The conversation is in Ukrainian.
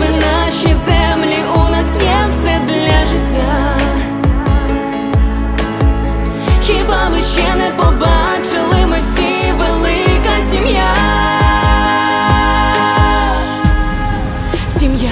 ми наші землі, у нас є все для життя. Хіба ви ще не побачили ми всі велика сім'я? Сім'я.